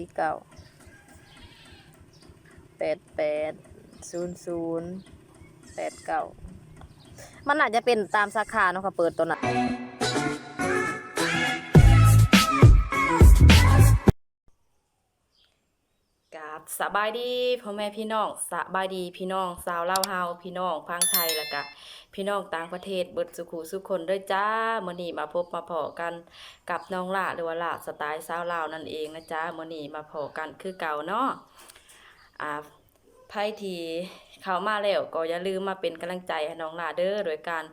สี่เก้าแปดแปดศูนย์ศูนย์แปดเก้ามันอาจจะเป็นตามสาขาเนาะค่ะเปิดตัวนั้น สบายดีพ่อแม่พี่น้องสบายดีพี่น้องสาวเล่าเฮาพี่น้องพังไทยแล้วก็พี่น้องต่างประเทศเบิดสุขุสุขคนด้วยจ้ามื้อนี้มาพบมาพอกันกับน้องล่าหรือว่าล่าสไตล์สาวเล่านั่นเองนะจ้ามื้อนี้มาพอกันคือเก่าเนาะอ่าไพ่ทีเข้ามาแล้วก็อย่าลืมมาเป็นกำลังใจให้น้องล่าเด้อโดยการ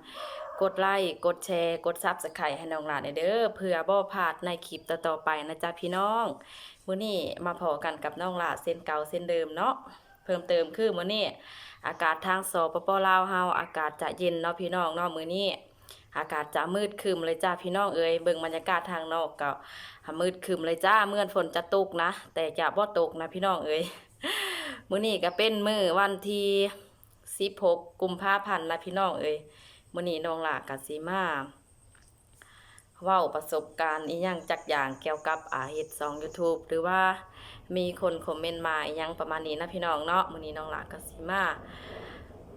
กดไลค์กดแชร์ กดซับสไครต์ให้น้องหล่านเด้อเพื่อบ่พลาดในคลิปต่อๆไปนะจ๊ะพี่น้องมื้อนี้มาพอกันกับน้องหลาเส้นเก่าเส้นเดิมเนาะเพิ่มเติมคือมื้อนี้อากาศทางสปปลาวเฮาอากาศจะเย็นเนาะพี่น้องเนาะมื้อนี้อากาศจะมืดคึมเลยจ้าพี่น้องเอ้ยเบิ่งบรรยากาศทางนอกก็มืดคึมเลยจ้าเมื่อนฝนจะตกนะ แต่จะบ่ตกนะพี่น้องเอ้ยมื้อนี้ก็เป็นมื้อวันที่16กุมภาพันธ์นะพี่น้องเอ้ย มื้อนี้น้องหลาก็สิมาเว้าประสบการณ์อีหยังจักอย่างเกี่ยวกับอาเฮ็ดสอง YouTube หรือว่ามีคนคอมเมนต์มาอีหยังประมาณนี้นะพี่น้องเนาะมื้อนี้น้องหลาก็สิมา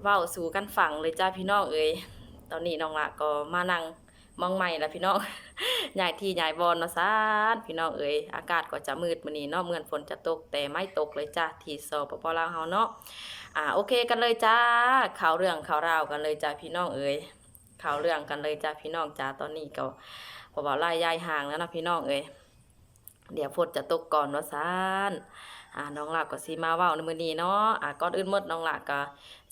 เว้าสู่กันฟังเลยจ้าพี่น้องเอ้ยตอนนี้น้องหลากก็มานั่งมองใหม่ล้วพี่น้องยายที่ยายบอนเนาะซานพี่น้องเอ้ยอากาศก็จะมืดมื้อนี้เนาะเหมือนฝนจะตกแต่ไม่ตกเลยจ้าที่สปปลาวเฮาเนาะ อ่าโอเคกันเลยจ้าข่าวเรื่องข่าวราวกันเลยจ้าพี่น้องเอ้ยข่าวเรื่องกันเลยจ้าพี่น้องจ้าตอนนี้ก็พราะว่าไล่ยายห่างแล้วนะพี่น้องเอ้ยเดี๋ยวฝนจะตกก่อนว่าซานอ่าน้องหลักก็สิมาว้าในมื้อนี้เนาะอ่าก่อนอื่นมดน้องหลักก็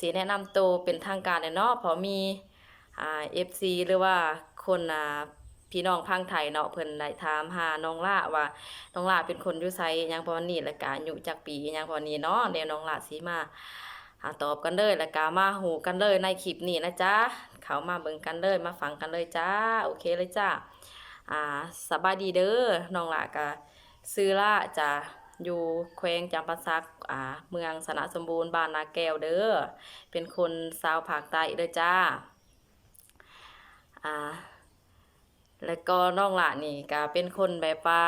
สิแนะนำตัวเป็นทางการเนาะเพรามีอ่า FC หรือว่าคนอ่าพี่น้องพังไทยเนาะเพิ่นได้ถามหาน้องล่าว่าน้องล่าเป็นคนอยู่ไสยังประมาณนี้แล้วก็อายุจักปียังประมาณนี้เนาะเดี๋ยวน้องล่าสิมา หาตอบกันเลยแล้วก็มาหูกันเลยในคลิปนี้นะจ๊ะเขามาเบิ่งกันเลยมาฟังกันเลยจ้าโอเคเลยจ้าอ่าสบายดีเด้อน้องหลากะซื้อละจะอยู่แขวงจำปาสักอ่าเมืองสนะสมบูรณ์บ้านนาแก้วเด้อเป็นคนชาวภาคใต้เด้อจ้าอ่าแล้วก็น้องหละนี่ก็เป็นคนแบบว่า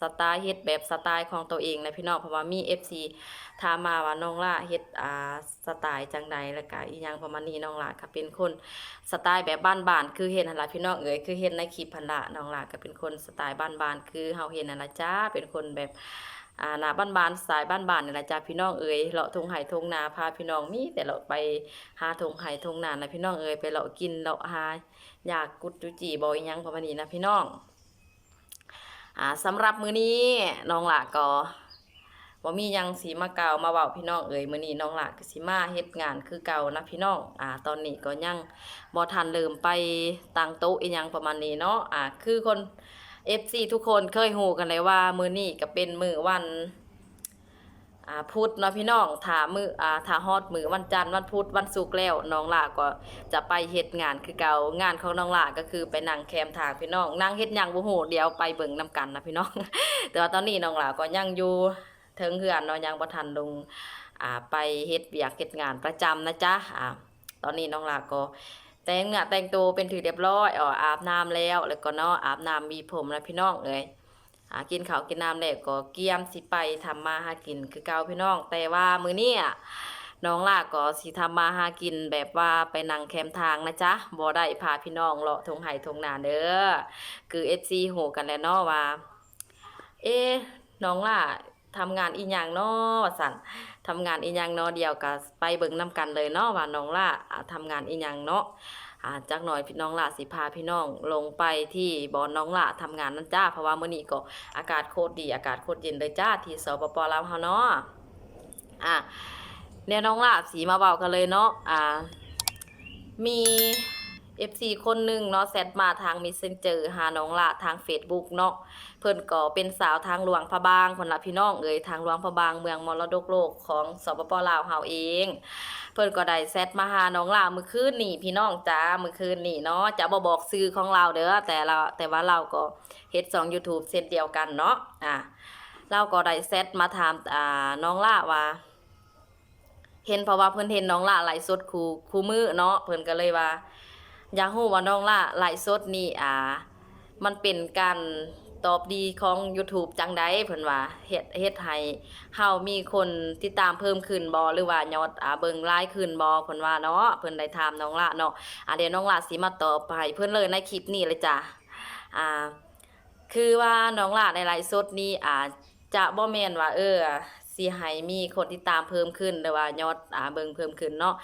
สไตล์เฮ็ดแบบสไตล์ของตัวเองนะพี่น้องเพราะว่ามี FC ถามมาว่าน้องล่าเฮ็ดอ่าสไตล์จังใดแล้วก็อีหยังประมาณนี้น้องล่ะก็เป็นคนสไตล์แบบบ้านๆคือเห็นหั่นล่ะพี่น้องเอ๋ยคือเห็นในคลิปหั่นล่ะน้องล่ะก็เป็นคนสไตล์บ้านๆคือเฮาเห็นนั่นล่ะจ้าเป็นคนแบบอ่าหน้าบ้านๆสไตล์บ้านๆนี่ล่ะจ้าพี่น้องเอ๋ยเลาะทงไห้ทงนาพาพี่น้องมีแต่เลาะไปหาทงไห้ทงนานะพี่น้องเอ๋ยไปเลาะกินเลาะหาอยากกุดจุจีบ่อีหยังประมาณนี้นะพี่น้อง อ่าสำหรับมื้อนี้น้องหลากก็บ่มียังสีมาเก่ามาเว้าพี่น้องเอ่ยมื้อนี้น้องหลากก็สิมาเฮ็ดงานคือเก่านะพี่น้องอ่าตอนนี้ก็ยังบ่ทันเริ่มไปตั้งโต๊ะอีหยังประมาณนี้เนาะอ่าคือคน FC ทุกคนเคยฮู้กันเลยว่ามื้อนี้ก็เป็นมื้อวัน อ่าพุธเนาะพี่น้องถามืออ่าถ้าฮอดมือวันจันทร์วันพุธวันศุกร์แล้วน้องหลาก็จะไปเฮ็ดงานคือเก่างานของน้องหลาก็คือไปนั่งแคมทางพี่น้องนั่งเฮ็ดหยังบ่ฮู้เดี๋ยวไปเบิ่งนํกันนะพี่น้อง แต่ว่าตอนนี้น้องหลาก็ยังอยู่เทิงเหือนเนาะยังบ่ทันลงอ่าไปเฮ็ดเวียกเฮ็ดงานประจำนะจ๊ะอ่าตอนนี้น้องหลาก็แต่งเนื้อแต่งตัวเป็นถือเรียบร้อยอ๋ออาบน้ำแล้ว แล้วก็เนาะอาบน้ำมีผมแล้วพี่น้องเอ้ย อ่ากินข้าวกินน้ำแล้วก็เกียมสิไปทำมาหากินคือเก่าพี่น้อง แต่ว่ามื้อนี้น้องล่าก็สิทำมาหากินแบบว่าไปนั่งแคมทางนะจ๊ะบ่ได้พาพี่น้องเลาะทงไห้ทงนาเด้อคือ FC โหกันแล้วเนาะว่า เอ๊น้องล่ะทำงานอีหยังเนาะว่าซั่นทำงานอีหยังเนาะเดียวก็ไปเบิ่งนํกันเลยเนาะว่าน้องล่ะอ่าทำงานอีหยังเนาะ อ่าจักหน่อยพี่น้องละสิพาพี่น้องลงไปที่บ่อนน้องละทำงานนั่นจ้า เพราะว่ามื้อนี้ก็อากาศโคตรดีอากาศโคตรเย็นเลยจ้าที่สปปลาวเฮาเนาะอะเดี๋ยน้องล่ะสีมาเบากันเลยเนาะอ่ามี FC คนหนึ่งเนาะแซดมาทาง Messenger หาน้องละทาง Facebook เนาะเพิ่นก็เป็นสาวทางหลวงพระบางคนละพี่น้องเอ่ยทางหลวงพระบางเมืองมรดกโลกของสปปลาวเฮาเอง เพิ่นก็ได้แซดมาหาน้องละมื้อคืนนี่พี่น้องจ้ามื้อคืนนี่เนาะจะบ่บอกชื่อของเราเด้อแต่เราแต่ว่าเราก็เฮ็ด2 YouTube เช่นเดียวกันเนาะอ่าเราก็ได้แซดมาถามอ่าน้องละว่าเห็นเพราะว่าเพิ่นเห็นน้องละไลฟ์สดคู่คู่มือเนาะเพิ่นก็เลยว่า อยากรู้ว่าน้องล่ะไลฟ์สดนี่อ่า มันเป็นการตอบดีของ YouTube จังไดเพิ่นว่าเฮ็ดเฮ็ดให้เฮามีคนติดตามเพิ่มขึ้นบ่หรือว่ายอดอ่าเบิ่งหลายขึ้นบ่เพิ่นว่าเนาะเพิ่นได้ถามน้องละเนาะอ่าเดี๋ยวน้องละสิมาตอบให้เพิ่นเลยในคลิปนี้เลยจ้ะอ่า คือว่าน้องละในไลฟ์สดนี้อาจะบ่แม่นว่า เออสิให้มีคนติดตามเพิ่มขึ้นหรือว่ายอดอ่าเบิ่งเพิ่มขึ้นเนาะ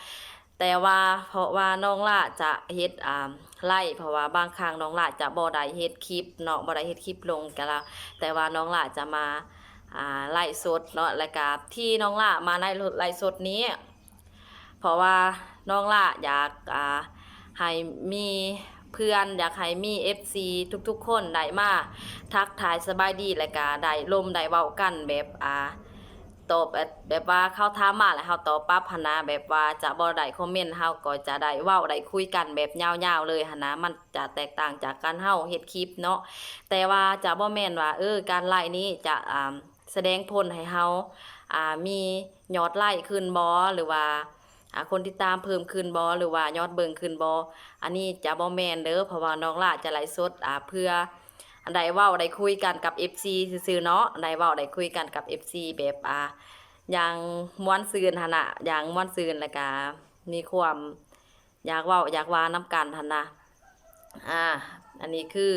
แต่ว่าเพราะว่าน้องละจะเฮ็ดอ่าไล่เพราะว่าบางครั้งน้องละจะบ่ได้เฮ็ดคลิปเนาะบ่ได้เฮ็ดคลิปลงกันละแต่ว่าน้องละจะมาอ่าไล่สดเนาะแล้วก็ที่น้องละมาในไล่สดนี้ เพราะว่าน้องละอยากอ่าให้มีเพื่อนอยากให้มี FC ทุกๆ คนได้มาทักทายสบายดีแล้วก็ได้ลมได้เว้ากันแบบอ่า ตอบแบบแบบว่าเข้าถามมาแล้วเฮาตอบปั๊บหันนะแบบว่าจะบ่ได้คอมเมนต์เฮาก็จะได้เว้าได้คุยกันแบบยาวๆเลยหันนะมันจะแตกต่างจากการเฮาเฮ็ดคลิปเนาะแต่ว่าจะบ่แม่นว่าเออการไลฟ์นี้จะอ่าแสดงผลให้เฮาอ่ามียอดไลค์ขึ้นบ่หรือว่าคนติดตามเพิ่มขึ้นบ่หรือว่ายอดเบิ่งขึ้นบ่อันนี้จะบ่แม่นเด้อเพราะว่าน้องล่าจะไลฟ์สดอ่าเพื่อ อันใดเว้าได้คุยกันกับ FC ซื่อๆเนาะอันใดเว้าได้คุยกันกับ FC แบบอ่าอย่างม่วนซืนหั่นน่ะอย่างม่วนซืนแล้วก็มีความอยากเว้าอยากว่านํกันหั่นน่ะอ่า อันนี้คือ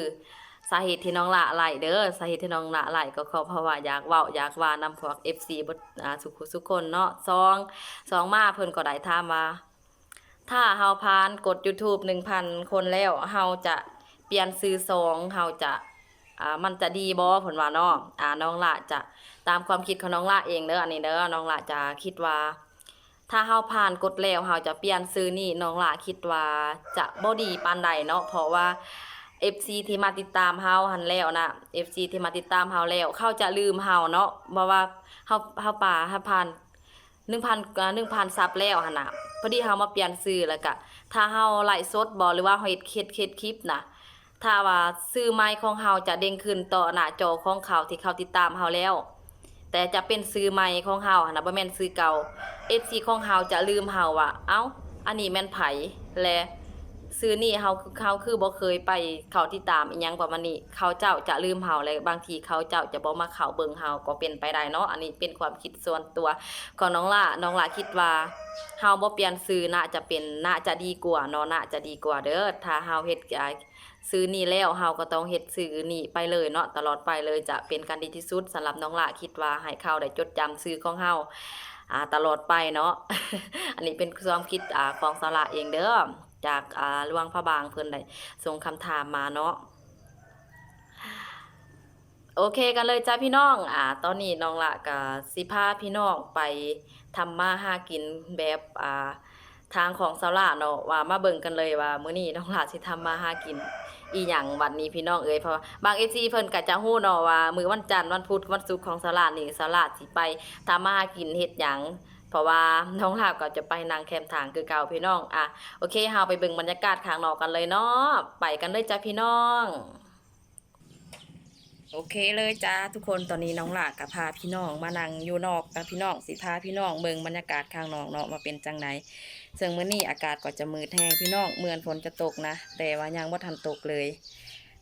สาเหตุที่น้องละไหลเด้อสาเหตุที่น้องละไหลก็เพราะว่าอยากเว้าอยากว่านำพวก FC บดอ่าสุขสุขคนเนาะซองสองมาเพิ่นก็ได้ถามว่า ถ้าเฮาผ่านกด YouTube 1,000 คนแล้วเฮาจะเปลี่ยนซื้อซองเฮาจะ อ่ามันจะดีบ่เพิ่นว่าเนาะอ่าน้องละจะตามความคิดของน้องละเองเด้ออันนี้เด้อน้องละจะคิดว่า ถ้าเฮาผ่านกดแล้วเฮาจะเปลี่ยนซื้อนี่น้องละคิดว่าจะบ่ดีปานใดเนาะเพราะว่า FC ที่มาติดตามเฮาหันแล้วนะ FC ที่มาติดตามเฮาแล้วเขาจะลืมเฮาเนาะเพราะว่าเฮาเฮาป่าเฮาผ่านหนึ่งพันหนึ่งพันซับแล้วหั่นน่ะพอดีเฮามาเปลี่ยนซื้อแล้วก็ถ้าเฮาไลฟ์สดบ่หรือว่าเฮาเฮ็ดเฮ็ดเฮ็ดคลิปน่ะ ถ้าว่าซื้อไมค์ของเฮาจะเด้งขึ้นต่อหน้าจอของเขาที่เขาติดตามเฮาแล้ว แต่จะเป็นซื้อไมค์ของเฮาน่ะบ่แม่นซื้อเก่า FC ของเฮาจะลืมเฮาว่าเอ้า อันนี้แม่นไผและซื้อนี่เฮาเขาคือบ่เคยไปเขาติดตามอีหยังประมาณนี้ เขาเจ้าจะลืมเฮาและบางทีเขาเจ้าจะบ่มาเขาเบิงเฮาก็เป็นไปได้เนาะอันนี้เป็นความคิดส่วนตัวของน้องล่ะน้องล่ะคิดว่าเฮาบ่เปลี่ยนซื้อน่าจะเป็นน่าจะดีกว่าเนาะน่าจะดีกว่าเด้อถ้าเฮาเฮ็ดอ่า ซื้อนี่แล้วเฮาก็ต้องเฮ็ดซื้อนี่ไปเลยเนาะตลอดไปเลยจะเป็นการดีที่สุดสำหรับน้องละคิดว่าให้เขาได้จดจำซื้อของเฮาอ่าตลอดไปเนาะ อันนี้เป็นความคิดอ่าของสาระเองเด้อจากอ่าหลวงพระบางเพิ่นได้ส่งคำถามมาเนาะโอเคกันเลยจ้าพี่น้อง อ่า ตอนนี้น้องละกับสิพาพี่น้องไปทำมาหากินแบบ อ่า ทางของสาวละเนาะว่ามาเบิ่งกันเลยว่ามื้อนี้น้องหละสิทำมาหากิน อีหยังวันนี้พี่น้องเอ้ยเพราะว่าบาง FC เพิ่นก็จะฮู้เนาะว่ามื้อวันจันทร์วันพุธวันศุกร์ของสาวละนี่สาวละสิไปทำมาหากินเฮ็ดหยังเพราะว่าน้องลาบก็จะไปนางแคมทางคือเก่าพี่น้องอะโอเคเฮาไปเบิ่งบรรยากาศข้างนอกกันเลยเนาะไปกันเลยจ้าพี่น้องโอเคเลยจ้าทุกคนตอนนี้น้องหลากกับพาพี่น้องมานั่งอยู่นอกกับพี่น้องสิพาพี่น้องเบิ่งบรรยากาศข้างนอกเนาะมาเป็นจังได ซึ่งมื้อนี้อากาศก็จะมืดแห้งพี่น้องเหมือนฝนจะตกนะ แต่ว่ายังบ่ทันตกเลย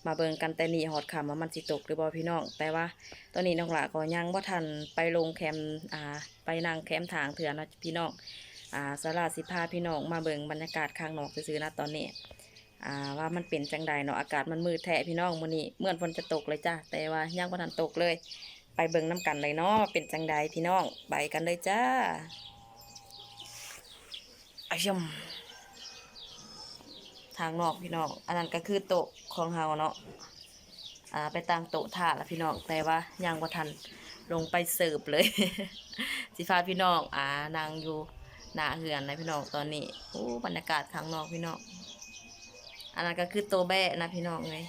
มาเบิ่งกันแต่นี่ฮอดค่ำว่ามันสิตกหรือบ่พี่น้อง แต่ว่าตอนนี้น้องหลาก็ยังบ่ทันไปลงแคมป์อ่าไปนั่งแคมป์ทางเถื่อนะพี่น้องอ่าสาราสิพาพี่น้องมาเบิ่งบรรยากาศข้างนอกซื่อๆนะตอนนี้อ่าว่ามันเป็นจังใดเนาะอากาศมันมืดแท้พี่น้องมื้อนี้เหมือนฝนจะตกเลยจ้าแต่ว่ายังบ่ทันตกเลย ไปเบิ่งน้กันเลยเนาะเป็นจังใดพี่น้องไปกันเลยจ้า อชมทางนอกพี่น้องอันนั้นก็คือโต๊ะของเฮาเนาะอ่าไปตั้งโต๊ะท่าแล้วพี่น้องแต่ว่ายังบ่ทันลงไปเสิร์ฟเลย สิพาพี่น้องอ่านั่งอยู่หน้าเฮือนนะพี่น้องตอนนี้โอ้บรรยากาศข้างนอกพี่น้องอันนั้นก็คือโตแบะนะพี่น้องเลย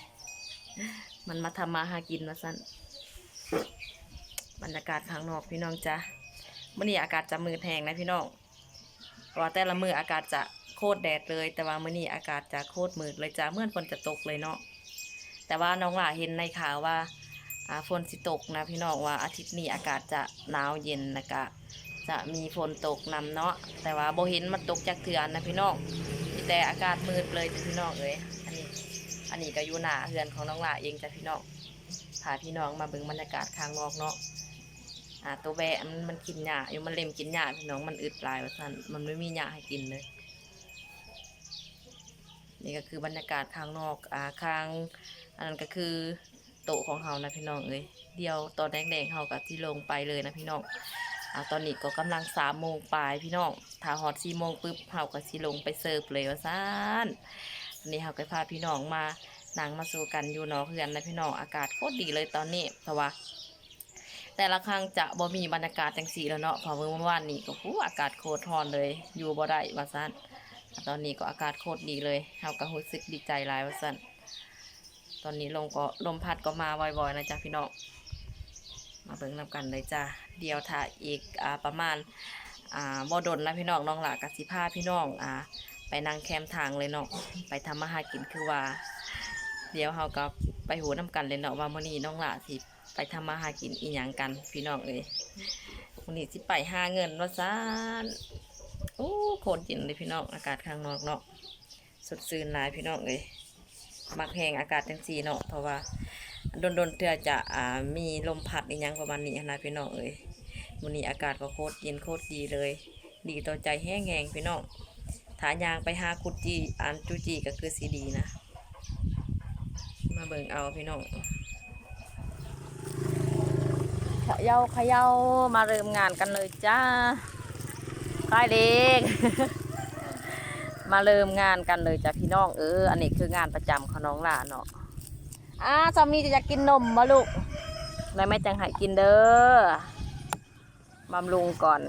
มันมาทำมาหากินมาสั้นบรรยากาศข้างนอกพี่น้องจ้ะมื่อนี้อากาศจะมืดแหงนะพี่น้อง ราะว่าแต่ละมืออากาศจะโคตรแดดเลย แต่ว่ามื่อนี้อากาศจะโคตรมืดเลยจ้ะเมื่อฝนจะตกเลยเนาะแต่ว่าน้องหล่าเห็นในข่าวว่าฝนสิตกนะพี่น้องว่าอาทิตย์นี้อากาศจะหนาวเย็นนะกะจะมีฝนตกนำเนาะแต่ว่าโบเห็นมันตกจากเถื่อนนะพี่น้องมีแต่อากาศมืดเลยจ้ะพี่น้องเอ้ยอันนี้อันนี้ก็อยู่หน้าเฮือนของน้องหล่าเองจ้ะพี่น้องพาพี่น้องมาเบิ่งบรรยากาศข้างนอกเนาะ่าตัวแบะมันมันกินหญ้าอยู่มันเล็มกินหญ้าพี่น้องมันอึดหลายว่าซั่นมันไม่มีหญ้าให้กินเลย นี่ก็คือบรรยากาศข้างนอกอ่าข้าง อันนั้นก็คือโต๊ะของเฮานะพี่น้องเอ้ยเดียวตอนแดงๆเฮากับที่ลงไปเลยนะพี่น้องอ่าตอนนี้ก็กำลังสามโมงปลายพี่น้องถ้าฮอดสี่โมงปุ๊บเฮาก็สิลงไปเสิร์ฟเลยว่าซ่านอันนี้เฮาก็พาพี่น้องมานั่งมาสู่กันอยู่นาะเพื่อนนะพี่น้องอากาศโคตรดีเลยตอนนี้เพราะว่า แต่ละครั้งจะบ่มีบรรยากาศจังสีแล้วเนาะพอเมื่อวานนี้ก็หูอากาศโคตรร้อนเลย อยู่บ่ได้ว่าซั่นตอนนี้ก็อากาศโคตรดีเลยเราก็รู้สึกดีใจหลายว่าสั่นตอนนี้ลมก็ลมพัดก็มาบ่อยๆนะจ๊ะพี่น้องมาเบิ่งนำกันเลยจ้ะเดียวถ้าอีกอ่าประมาณอ่าบ่ดนนะพี่น้องน้องหลากสิพาพี่น้องอ่าไปนั่งแคมทางเลยเนาะไปทำมาหากินคือว่า เดี๋ยวเราก็ไปหูน้ำกันเลยเนาะว่ามื้อนี้น้องหลาสิ ไปทำมาหากินอีหยังกัน พี่น้องเอ้ยมื้อนี้สิไปหาเงินว่าซ่านโอ้โคตรเย็นเลยพี่น้องอากาศข้างนอกเนาะสดชื่นหลายพี่น้องเลยมักแหงอากาศจังสีเนาะเพราะว่าโดนโดนๆเทื่อจะอ่ามีลมพัดอีหยังประมาณนี้นะพี่น้องเอ้ยวันนี้อากาศก็โคตรเย็นโคตรดีเลย ดีต่อใจแห้งแหงพี่น้องถายางไปหาคุดจีอันจูจีก็คือสีดีนะ มาเบิ่งเอาพี่น้อง ขย่าเขย่ามาเริ่มงานกันเลยจ้าใต้เด็ก มาเริ่มงานกันเลยจ้าพี่น้องเออ อันนี้คืองานประจำของน้องหลานเนาะอ้าสามีจะอยากกินนมมาลูกแม่แม่จังให้กินเด้อบำรุงก่อน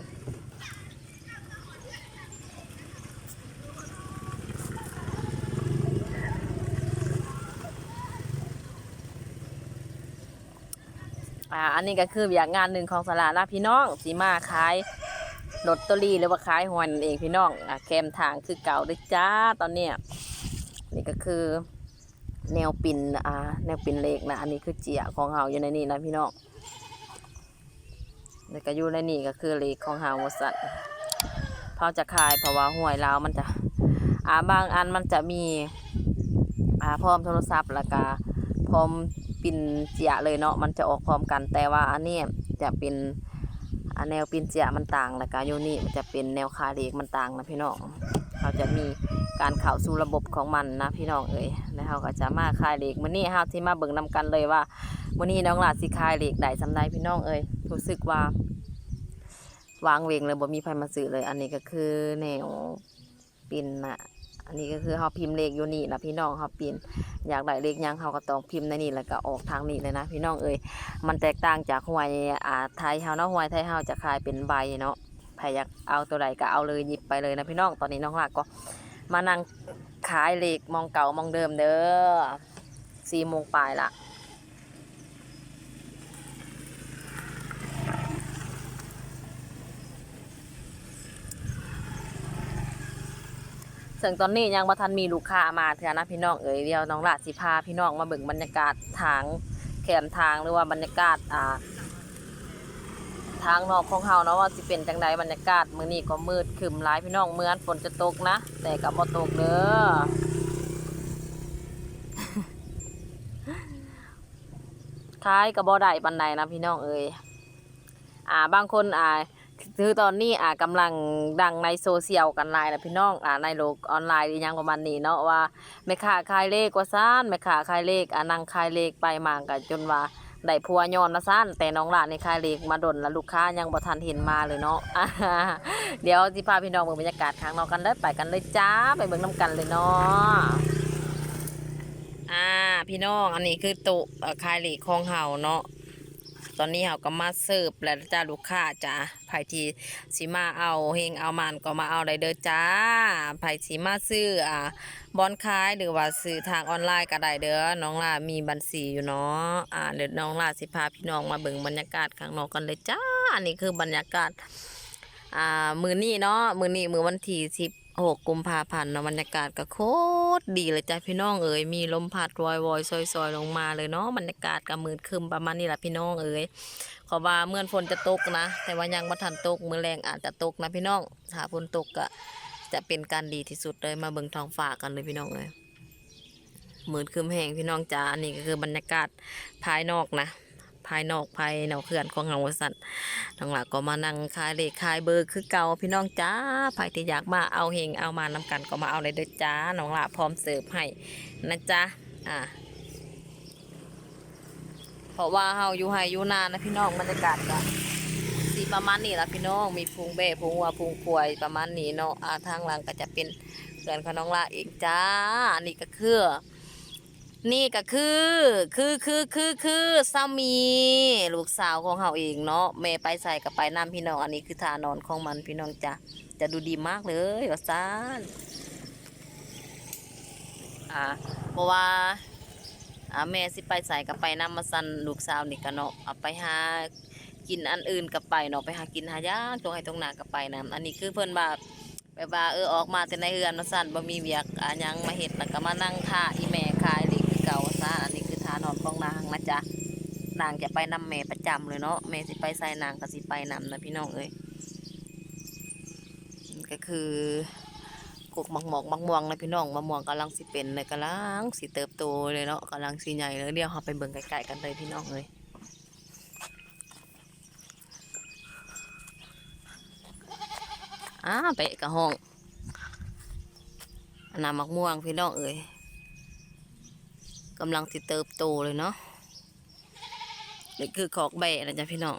อ่าอันนี้ก็คืออย่างงานหนึ่งของสลานะพี่น้องสีมาขายลอตเตอรี่หรือว่าขายหวยนั่นเองพี่น้องอะแคมทางคือเก่าด้วยจ้าตอนเนี้ยนี่ก็คือ แนวปินอ่าแนวปินเลขนะอันนี้คือเจียของเฮาอยู่ในนี่นะพี่น้องแล้วก็อยู่ในนี่ก็คือเลขของเฮามดสัตว์พาจะขายเพราะว่าหวยลาวมันจะอ่าบางอันมันจะมีอ่าพร้อมโทรศัพท์แล้วก็ พร้อมปินเจียเลยเนาะมันจะออกพร้อมกันแต่ว่าอันนี้จะเป็นแนวปินเจียมันต่างแล้วก็โยนี่มันจะเป็นแนวคาเล็กมันต่างนะพี่น้องเขาจะมีการเข้าสู่ระบบของมันนะพี่น้องเอ้ยแล้วเขาก็จะมาคายเหล็กมื้อนี้เฮาที่มาเบิ่งนำกันเลยว่ามื้อนี้น้องหลาสิคายเหล็กได้สำใดพี่น้องเอ้ยรู้สึกว่าวางเวงเลยบ่มีใครมาซื้อเลย อันนี้ก็คือแนวปินนะ อันนี้ก็คือเขาพิมพ์เลขอยู่นี่นะพี่น้องเขาปินอยากได้เลขยังเขาก็ต้องพิมพ์ในนี่แล้วก็ออกทางนี้เลยนะ พี่น้องเอ้ยมันแตกต่างจากหวยอ่าไทยเฮาเนาะหวยไทยเฮาจะขายเป็นใบเนาะใครอยากเอาตัวใดก็เอาเลยหยิบไปเลยนะพี่น้องตอนนี้น้องหลักก็มานั่งขายเลขมองเก่ามองเดิมเด้อสี่โมงปลายละ ซึ่งตอนนี้ยังบ่ทันมีลูกค้ามาเถอะนะพี่น้องเอ๋ยเดียวน้องลาดสิพาพี่น้องมาเบิ่งบรรยากาศทางแขนทางหรือว่าบรรยากาศอ่าทางนอกของเฮาเนาะว่าสิเป็นจังใดบรรยากาศมื้อนี้ก็มืดครึมหลายพี่น้องเหมือนฝนจะตกนะ แต่ก็บ่ตกเด้อคล้ายก็บ่ได้ปานใดนะพี่น้องเอ้ยอ่าบางคนอ่า คือตอนนี้อ่ากำลังดังในโซเชียลกันหลายนะพี่น้องอ่าในโลกออนไลน์ยังประมาณนี้เนาะว่าแม่ค้าขายเลขว่าซ่านแม่ค้าขายเลขอะนั่งขายเลขไปมากันจนว่าได้พัวย้อนละซ่านแต่น้องหลานในขายเลขมาดนแล้วลูกค้ายังบ่ทันเห็นมาเลยเนาะเดี๋ยวสิพาพี่น้องเบิ่งบรรยากาศข้างนอกกันเลยไปกันเลยจ้าไปเบิ่งน้ำกันเลยเนาะอ่าพี่น้องอันนี้คือต๊ออขายเลขของเฮาเนาะ ตอนนี้เฮาก็มาเสิร์ฟแล้วจ้าลูกค้าจ้าไผที่สิมาเอาเฮงเอามันก็มาเอาได้เด้อจ้าไผสิมาซื้ออ่าบอนขายหรือว่าซื้อทางออนไลน์ก็ได้เด้อน้องลามีบัญชีอยู่เนาะอ่าเดี๋ยวน้องลาสิพาพี่น้องมาเบิ่งบรรยากาศข้างนอกกันเลยจ้าอันนี้คือบรรยากาศอ่ามือนี้เนาะมือนี้มือวันที่สิบ หกกุมภาพันธ์นะบรรยากาศก็โคตรดีเลยจ้าพี่น้องเอ๋ยมีลมพัดวอยวอยซอยซอยลงมาเลยเนาะบรรยากาศก็มืดคึมประมาณนี้แหละพี่น้องเอ๋ยขอว่าเมื่อฝนจะตกนะ แต่ว่ายังบ่ทันตกมือแรงอาจจะตกนะพี่น้องถ้าฝนตกก็จะเป็นการดีที่สุดเลยมาเบิ่งท้องฟ้ากันเลยพี่น้องเอ๋ยหมืนคืมแห้งพี่น้องจ๋าอันนี้ก็คือบรรยากาศภายนอกนะ ภายนอกภายนอเขื่อนของเฮาสัตว์ทางหลักก็มานั่งขายเลขขายเบอร์คือเก่าพี่น้องจ้าใครที่อยากมาเอาเฮงเอามานำกันก็มาเอาเลยเด้อจ้าน้องหละพร้อมเสิร์ฟให้นะจ๊ะอ่าเพราะว่าเฮาอยู่ไฮอยู่นานนะพี่น้องบรรยากาศก็สีประมาณนี้ละพี่น้องมีพุงเบะพุงวัวพุงควายประมาณนี้เนาะอ่าทางหลังก็จะเป็นเพื่อนของน้องละเองจ้าอันนี้ก็คือ นี่ก็คือ คือคือคือคือสามี ลูกสาวของเฮาเองเนาะแม่ไปใส่กับไปน้ำพี่น้องอันนี้คือทานอนของมันพี่น้องจ้ะจะดูดีมากเลยว่าซานอ่าเพราะว่าอ่าแม่สิไปใส่กับไปน้ำมาสันลูกสาวนี่กันเนาะเอาไปหากินอันอื่นกับไปเนาะไปหากินหายากตรงให้ตรงหนากับไปนํอันนี้คือเพิ่อนว่าแบบว่าเออออกมาแต่ในเฮือนมาสันบ่มีเวียกอ่ายังมาเฮ็ดแล้วก็มานั่งท่าอีแม่ขายนี่คือเก่าซะอั นนี้คือท่านอนของนางนะจ๊ะนางจะไปนำแม่ประจำเลยเนาะแม่สิไปใส่นางก็สิไปนำนะพี่น้องเอ้ยก็คือพวกมังหมอกมังม่วงนะพี่น้องมะม่วงกำลังสิเป็นเลยกำลังสิเติบโตเลยเนาะกำลังสิใหญ่เลยเดี๋ยวเราไปเบิ่งไกลๆกันเลยพี่น้องเลยอ้าไปกะห้องอันน้ำมักม่วงพี่น้องเอ้ย กำลังสิเติบโตเลยเนาะนี่คือขอกแบะนะจ๊ะพี่น้อง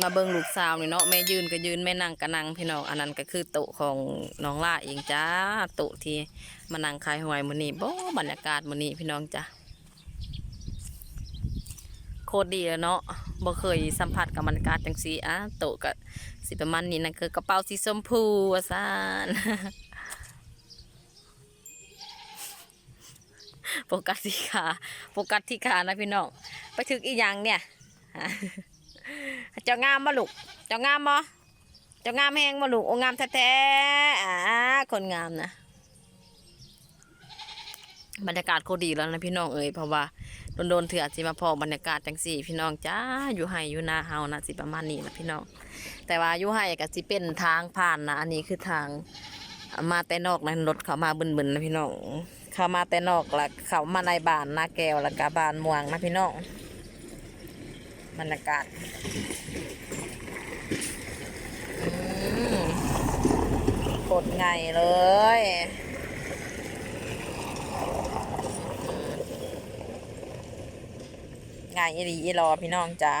มาเบิ่งลูกสาวนี่เนาะแม่ยืนก็ยืนแม่นั่งก็นั่งพี่น้องอันนั้นก็คือโต๊ะของน้องล่าเองจ้าโต๊ะที่มานั่งขายหวยมื้อนี้บ่บรรยากาศมื้อนี้พี่น้องจ้ะโคตรดีเลยเนาะบ่เคยสัมผัสกับบรรยากาศจังซี่อะโต๊ะก็สิประมาณนี้นั่นคือกระเป๋าสีชมพูว่าซ่าน โฟกัสที่ขาโฟกัสที่ขานะพี่น้องไปถึงอีหยังเนี่ยเจ้างามบ่ลูกเจ้างามบ่เจ้างามแห้งบ่ลูกโอ้งามแท้ๆอ่าคนงามนะบรรยากาศโคตรดีแล้วนะพี่น้องเอ้ยเพราะว่าโดนๆเถื่อสิมาพอบรรยากาศจังสี่ พี่น้องจ้าอยู่ไห้อยู่นาเฮานะสิประมาณนี้นะพี่น้อง แต่ว่าอยู่ไห้ก็สิเป็นทางผ่านนะอันนี้คือทางมาแต่นอกนะรถเขามาบึนๆนะพี่น้อง เข้ามาแต่นอกล้วเขามาในบ้านนาแก้วแล้วก็บ้านม่วงนะพี่น้องบรรยากาศกดไงเลยไงอีหลีอีรอพี่น้องจ้า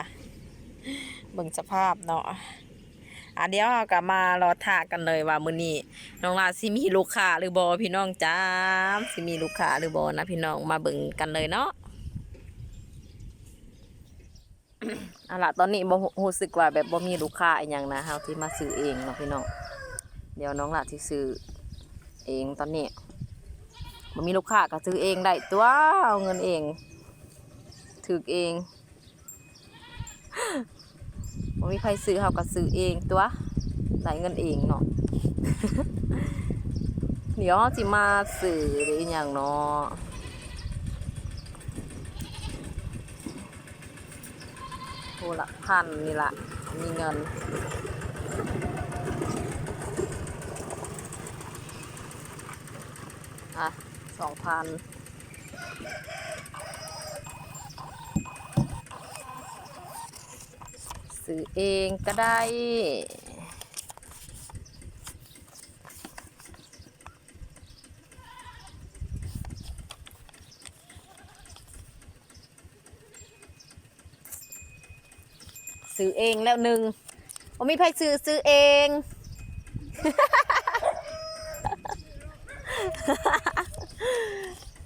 เบิ่งสภาพเนาะ อะเดี๋ยวเรากลับมารอท่ากันเลยว่ามื้อนี้น้องลาสิมีลูกค้าหรือบอพี่น้องจ้าสิมีลูกค้าหรือบอนะพี่น้องมาเบิ่งกันเลยเนาะอาล่ะตอนนี้บ่รู้สึกว่าแบบบ่มีลูกค้าอีหยังนะเฮาที่มาซื้อเองเนาะพี่น้องเดี๋ยวน้องหล่ะสิซื้อเองตอนนี้บ่มีลูกค้าก็ซื้อเองได้ตัวเอาเงินเองถือเอง บ่มีใครซื้อเฮาก็ซื้อเองตัวได้เงินเองเนาะเดี๋ยวเราสิมาซื้อหรืออหยังเนาะโทรละพันนี่ละมีเงินอะสองพัน ซื้อเองก็ได้ ซื้อเองแล้วหนึ่งผมมีไผซื้อซื้อเอง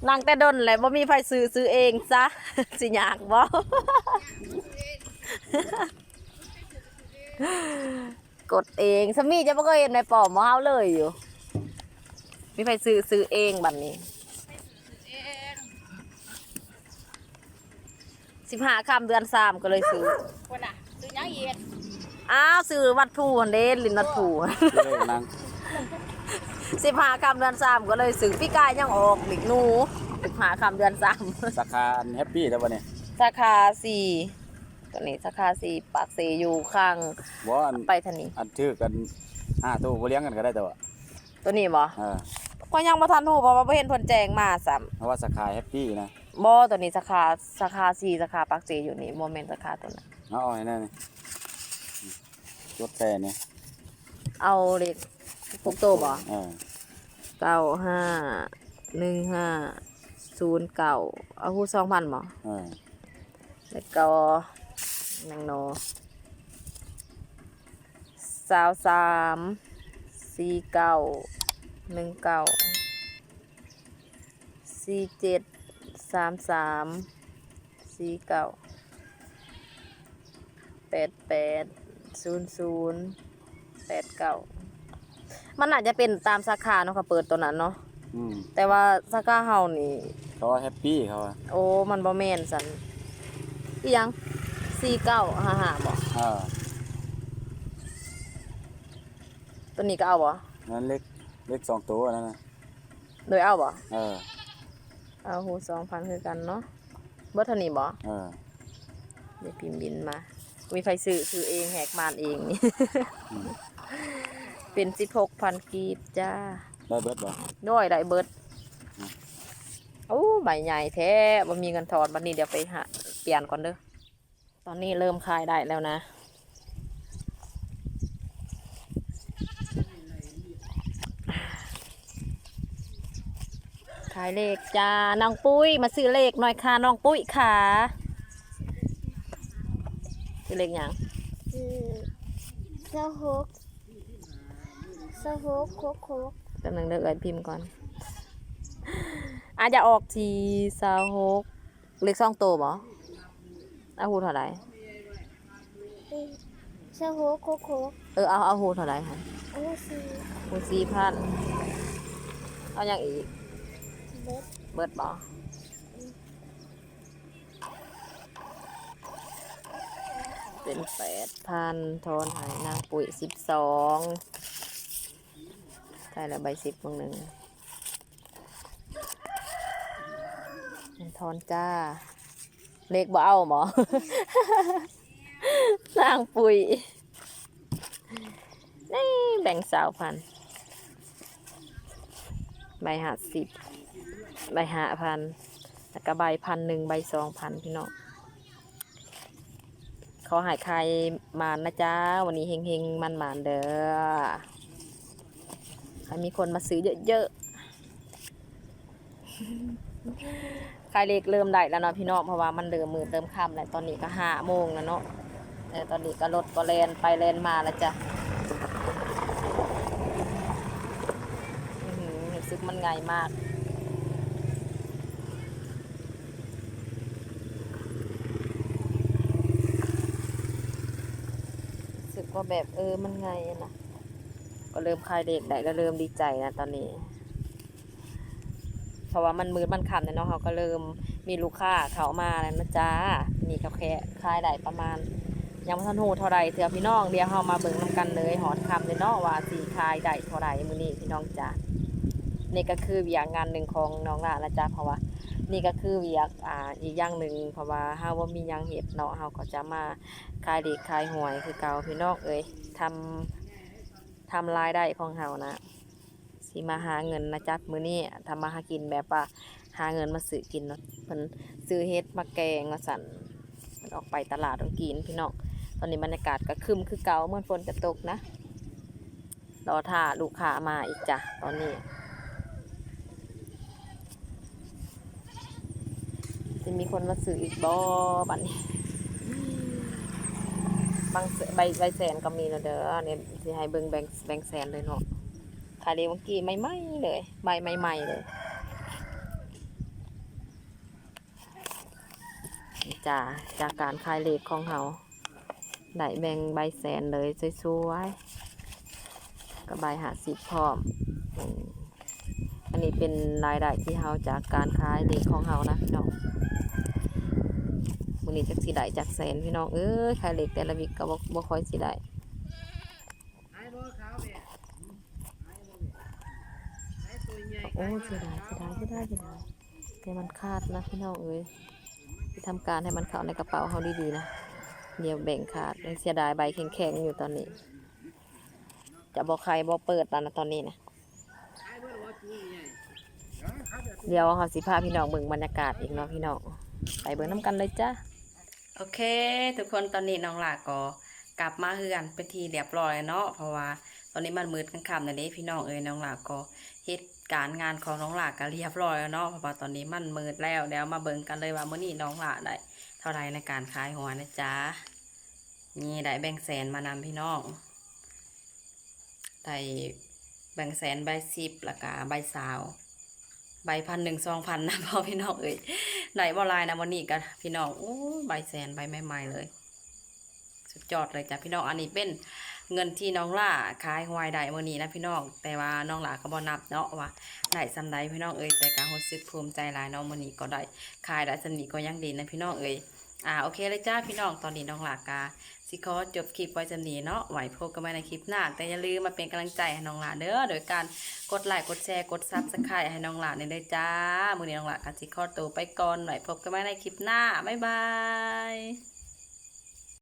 นั่งแต่ดนแหละบ่มีไผซื้อซื้อเองซะ สิอยากบ่ กดเองสามีจะบ่เคยเห็นในปอมเฮาเลยอยู่ มีไผซื้อซื้อเองบัดนี้สิบห้าคำเดือนสามก็เลยซื้อคนน่ะซื้อหยังอีกอ้าวซื้อวัดผู้หันเด้ลินวัดผู้เลิกนางสิบห้าคำเดือนสามก็เลยซื้อพี่กายยังออกหลิกหนูสิบห้าคำเดือนสามสาขาแฮปปี้แล้ววันนี้สาขาสี่ ตัวนี้สาขาสี่ปากเซอยู่ข้างว่าอันไปทางนี้ อันชื่อกันห้าตัวบ่เลี้ยงกันก็ได้แต่ว่าตัวนี้บ่เออคก็ยังบ่ทันฮู้เพราะว่าบ่เห็นเพิ่นแจ้งมาซ้ำเพราะว่าสาขาแฮปปี้นะบ่ตัวนี้สาขาสาขา4สาขาปักเสอยู่นี่บ่แม่นสาขาตัวนั้นเอาเอาให้แน่นี่รถแซ่นี่เอาเลขพวกโตบ่ เออเก้าห้าหนึ่งห้าศูนย์เก้าเอาฮู้2,000บ่เออแล้วก็ นางโนสาวสามสี่เก้าหนึ่งเก้าสี่เจ็ดสามสามสี่เก้าแปดแปดศูนย์ศูนย์แปดเก้ามันอาจจะเป็นตามสาขาเนาะค่ะเปิดตัวนั้นเนาะอืมแต่ว่าสาขาเฮานี่เขาว่าแฮปปี้เขาว่าโอ้มันบ่แม่นสันอีหยัง สี่เก้าห้าห้าบ่เออตัวนี้ก็เอาบ่นั่นเล็กเล็กสองตัวนั่นนะโดยเอาบ่เออ เอาหูสองพันคือกันเนาะเบิดเท่านี้บ่เออเดี๋ยวพิมพ์บินมา มีไฟซื้อซื้อเองแหกมานเองนี่อืมเป็นสิบหกพันกีบจ้าได้เบิดบ่ด้วยได้เบิดอืมโอ้ใบใหญ่แท้บ่มีเงินทอนบัดนี้เดี๋ยวไปหาเปลี่ยนก่อนเด้อ ตอนนี้เริ่มขายได้แล้วนะขายเลขจ้า น้องปุ้ย มาซื้อเลขหน่อยค่ะ น้องปุ้ยค่ะ ซื้อเลขหยังคือสะฮกสะฮกโคกโคกกำลังเลือกเอินพิมพ์ก่อน อาจจะออกทีซาหกเลขสองตัวบ่ เอาหูเท่าไหร่สะฮกโคกโคกเออเอาเอาหูเท่าไหร่ค่ะโอ้สีหูสี่พันเอาอย่างอีก เบ็ดเบิดบ่เป็นแปดพันทอนหายนางปุ๋ยสิบสองได้แล้วใบสิบวงหนึ่งเงินทอนจ้า เลขบ่เอาหมอนางปุ๋ย นี่แบ่งสาวพัน ใบหาสิบ ใบห้าพันแล้วก็ใบพันหนึ่งใบสองพันพี่น้องเขาหายใครมานนะจ๊ะ วันนี้เฮงเฮงๆมันมานๆ เด้อให้มีคนมาซื้อเยอะๆ ขายเล็กเริ่มได้แล้วเนาะพี่น้องเพราะว่ามันเริ่มมือเติมค่ำแล้วตอนนี้ก็ห้าโมงแล้วเนาะแต่ตอนนี้ก็รถก็แลนไปแลนมาแล้วจ้ะรู้สึกมันง่ายมากสึกว่าแบบเออมันไงนะก็เริ่มคลายเด็กได้แล้วเริ่มดีใจนะตอนนี้ ราะว่ามันมืดมันค่ำเนี่ยเนาะเขาก็เริ่มมีลูกค้าเขามาแล้วนะจ๊ะนี่ก็แค่คลายได้ประมาณ ยังไม่ทันหูเท่าไรเถื่อพี่น้องเดี๋ยวเรามาเบิ่งนำกันเลยหอดคำเลยเนาะว่าสีคลายได้เท่าไรมือนี้พี่น้องจ้ะนี่ก็คือเวียกงานหนึ่งของน้องละนะจ๊ะเพราะว่า นี่ก็คือเวียกอ่าอีกอย่างหนึ่งเพราะว่าเฮาว่ามียังเห็ดเนาะเฮาก็จะมาขายด็กขายหวยคือเก่าพี่น้องเอ้ยทำทำรายได้ของเฮานะ สิมาหาเงินนะจ๊ะมื้อนี้ทำมาหากินแบบว่าหาเงินมาซื้อกินเนาะเพิ่นซื้อเฮ็ดมาแกงมาสั่นเพิ่นออกไปตลาดต้องกินพี่น้องตอนนี้บรรยากาศก็คึมคือเก่าเหมื่อนฝนจะตกนะรอท่าลูกค้ามาอีกจ้ะตอนนี้จะมีคนมาซื้ออีกบ่บัดนี้บางใบใบแสนก็มีแล้วเด้อเนี่ยสิให้เบิ่งแบงแบงแสนเลยเนาะ ขายเดียวเมื่อกี้ใหม่ๆเลย ใบใหม่ๆเลยจ้าจากการขายเลขของเขาได้แบ่งใบแสนเลยสวยๆกับใบหาสิบพร้อม อันนี้เป็นรายได้ที่เฮาจากการขายเลขของเฮานะพี่น้องมื้อนี้จักสิได้จักแสนพี่น้องเอ้ยขายเหล็กแต่ละวิกก็บ่บ่ค่อยสิได้ โอ้เสียดายเสียดายเสียดายเสียดายแต่มันขาดนะพี่น้องเอ้ยที่ทำการให้มันเข้าในกระเป๋าเฮาดีๆนะเดี๋ยวแบ่งขาดเสียดายใบแข็งๆอยู่ตอนนี้ จะบ่ใครบ่เปิดตอนนะตอนนี้นะเดี๋ยวเฮาสิพาพี่น้องเบิ่งบรรยากาศอีกเนาะพี่น้องไปเบิ่งน้ำกันเลยจ้าโอเค ทุกคนตอนนี้น้องหลาก็กลับมาเฮือนเป็นทีเรียบร้อยแล้วเนาะเพราะว่า ตอนนี้มันมืดค่ำๆนั่นเด้พี่น้องเอ้ยน้องหลาก็เฮ็ด การงานของน้องหลาก็เรียบร้อยแล้วเนาะเพราะว่าตอนนี้มันมืดแล้วเดี๋ยวมาเบิ่งกันเลยว่ามื้อนี้น้องหลาได้เท่าไรในการขายหัวนะจ๊ะนี่ได้แบ่งแสนมานำพี่น้องได้แบ่งแสนใบสิบล้วก็ใบสาว ใบพันหนึ่งสองพันนะพ่อพี่น้องเอ้ยไหนบ่ลายนะวันนี้กันพี่น้องโอ้ใบแสนใบใหม่ๆเลย สุดยอดเลยจ้ะพี่น้องอันนี้เป็น เงินที่น้องล่าขายหวยได้มื่อนี้นะพี่น้อง แต่ว่าน้องล่าก็บ่นับเนาะว่าได้สำใดพี่น้องเอ้ยแต่การรู้สึกภูมิใจหลายน้องมื่อนี้ก็ได้ขายได้สำนีก็ยังดีนะพี่น้องเอ้ยอ่าโอเคเลยจ้าพี่น้องตอนนี้น้องล่ากาสิขอจบคลิปไว้สำนีเนาะไหวพบกันใหม่ในคลิปหน้า แต่อย่าลืมมาเป็นกำลังใจให้น้องหล่าเด้อโดยการกดไลค์กดแชร์กดซับสไครต์ให้น้องหล่าในได้จ้ามือนี้น้องหล่าก็สิขอตัวไปก่อนไหวพบกันใหม่ในคลิปหน้าบ๊ายบาย